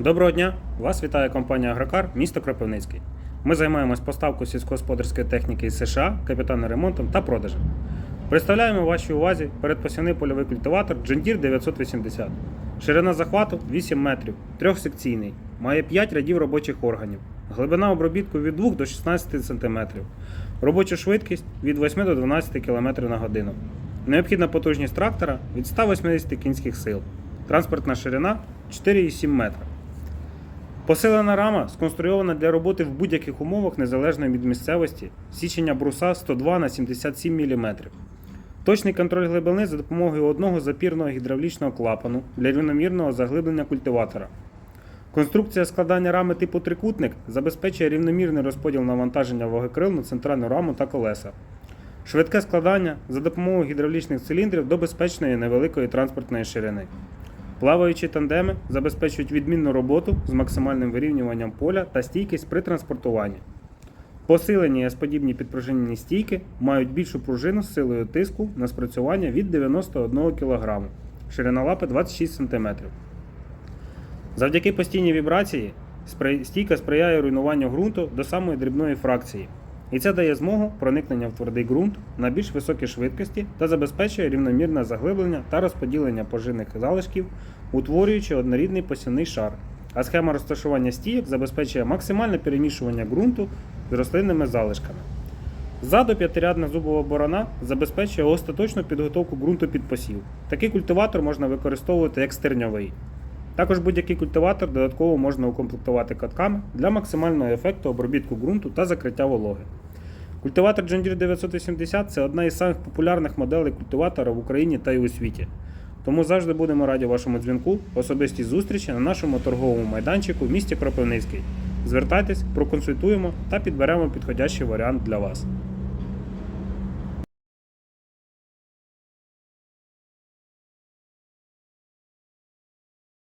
Доброго дня! Вас вітає компанія Агрокар, місто Кропивницький. Ми займаємось поставкою сільськогосподарської техніки із США, капітальним ремонтом та продажем. Представляємо вашій увазі передпосівний польовий культиватор Deere 980. Ширина захвату 8 метрів, трьохсекційний, має 5 рядів робочих органів, глибина обробітку від 2 до 16 см, робоча швидкість від 8 до 12 км на годину. Необхідна потужність трактора від 180 кінських сил. Транспортна ширина 4,7 метра. Посилена рама сконструйована для роботи в будь-яких умовах незалежно від місцевості, січення бруса 102 на 77 мм. Точний контроль глибини за допомогою одного запірного гідравлічного клапану для рівномірного заглиблення культиватора. Конструкція складання рами типу трикутник забезпечує рівномірний розподіл навантаження вагокрил на центральну раму та колеса. Швидке складання за допомогою гідравлічних циліндрів до безпечної невеликої транспортної ширини. Плаваючі тандеми забезпечують відмінну роботу з максимальним вирівнюванням поля та стійкість при транспортуванні. Посилені S-подібні підпружинені стійки мають більшу пружину з силою тиску на спрацювання від 91 кг, ширина лапи 26 см. Завдяки постійній вібрації стійка сприяє руйнуванню ґрунту до самої дрібної фракції. І це дає змогу проникнення в твердий ґрунт на більш високій швидкості та забезпечує рівномірне заглиблення та розподілення поживних залишків, утворюючи однорідний посівний шар. А схема розташування стійок забезпечує максимальне перемішування ґрунту з рослинними залишками. Ззаду п'ятирядна зубова борона забезпечує остаточну підготовку ґрунту під посів. Такий культиватор можна використовувати як стерньовий. Також будь-який культиватор додатково можна укомплектувати катками для максимального ефекту обробітку ґрунту та закриття вологи. Культиватор John Deere 980 це одна із самих популярних моделей культиватора в Україні та й у світі. Тому завжди будемо раді вашому дзвінку, особистій зустрічі на нашому торговому майданчику в місті Кропивницький. Звертайтесь, проконсультуємо та підберемо підходящий варіант для вас.